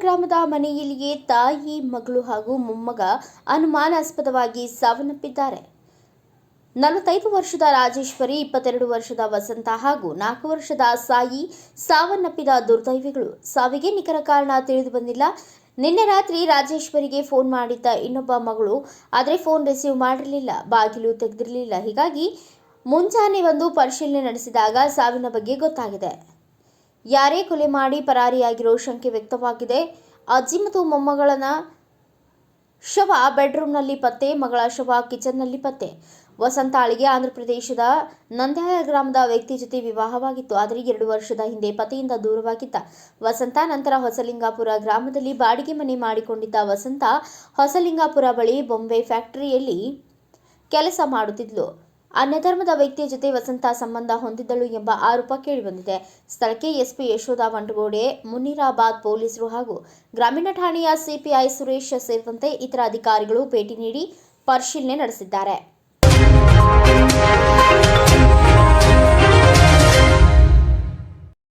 ಗ್ರಾಮದ ಮನೆಯಲ್ಲಿಯೇ ತಾಯಿ, ಮಗಳು ಹಾಗೂ ಮೊಮ್ಮಗ ಅನುಮಾನಾಸ್ಪದವಾಗಿ ಸಾವನ್ನಪ್ಪಿದ್ದಾರೆ. ನಲವತ್ತೈದು ವರ್ಷದ ರಾಜೇಶ್ವರಿ, ಇಪ್ಪತ್ತೆರಡು ವರ್ಷದ ವಸಂತ ಹಾಗೂ ನಾಲ್ಕು ವರ್ಷದ ಸಾಯಿ ಸಾವನ್ನಪ್ಪಿದ ದುರ್ದೈವಿಗಳು. ಸಾವಿಗೆ ನಿಖರ ಕಾರಣ ತಿಳಿದು ಬಂದಿಲ್ಲ. ನಿನ್ನೆ ರಾತ್ರಿ ರಾಜೇಶ್ವರಿಗೆ ಫೋನ್ ಮಾಡಿದ್ದ ಇನ್ನೊಬ್ಬ ಮಗಳು, ಆದರೆ ಫೋನ್ ರಿಸೀವ್ ಮಾಡಿರಲಿಲ್ಲ, ಬಾಗಿಲು ತೆಗೆದಿರಲಿಲ್ಲ. ಹೀಗಾಗಿ ಮುಂಜಾನೆ ಒಂದು ಪರಿಶೀಲನೆ ನಡೆಸಿದಾಗ ಸಾವಿನ ಬಗ್ಗೆ ಗೊತ್ತಾಗಿದೆ. ಯಾರೇ ಕೊಲೆ ಮಾಡಿ ಪರಾರಿಯಾಗಿರೋ ಶಂಕೆ ವ್ಯಕ್ತವಾಗಿದೆ. ಅಜ್ಜಿ ಮತ್ತು ಮೊಮ್ಮಗಳನ್ನ ಶವ ಬೆಡ್ರೂಮ್ನಲ್ಲಿ ಪತ್ತೆ, ಮಗಳ ಶವ ಕಿಚನ್ನಲ್ಲಿ ಪತ್ತೆ. ವಸಂತಾಳಿಗೆ ಆಂಧ್ರಪ್ರದೇಶದ ನಂದ್ಯಾಯ ಗ್ರಾಮದ ವ್ಯಕ್ತಿ ಜೊತೆ ವಿವಾಹವಾಗಿತ್ತು. ಆದರೆ ಎರಡು ವರ್ಷದ ಹಿಂದೆ ಪತಿಯಿಂದ ದೂರವಾಗಿದ್ದ ವಸಂತ ನಂತರ ಹೊಸಲಿಂಗಾಪುರ ಗ್ರಾಮದಲ್ಲಿ ಬಾಡಿಗೆ ಮನೆ ಮಾಡಿಕೊಂಡಿದ್ದ ವಸಂತ ಹೊಸಲಿಂಗಾಪುರ ಬಳಿ ಬೊಂಬೆ ಫ್ಯಾಕ್ಟರಿಯಲ್ಲಿ ಕೆಲಸ ಮಾಡುತ್ತಿದ್ಲು. ಅನ್ಯಧರ್ಮದ ವ್ಯಕ್ತಿಯ ಜೊತೆ ವಸಂತ ಸಂಬಂಧ ಹೊಂದಿದ್ದಳು ಎಂಬ ಆರೋಪ ಕೇಳಿಬಂದಿದೆ. ಸ್ಥಳಕ್ಕೆ ಎಸ್ಪಿ ಯಶೋಧ ವಂಡಗೋಡೆ ಮುನಿರಾಬಾದ್ ಪೊಲೀಸರು ಹಾಗೂ ಗ್ರಾಮೀಣ ಠಾಣೆಯ ಸಿಪಿಐ ಸುರೇಶ್ ಸೇರಿದಂತೆ ಇತರ ಅಧಿಕಾರಿಗಳು ಭೇಟಿ ನೀಡಿ ಪರಿಶೀಲನೆ ನಡೆಸಿದ್ದಾರೆ.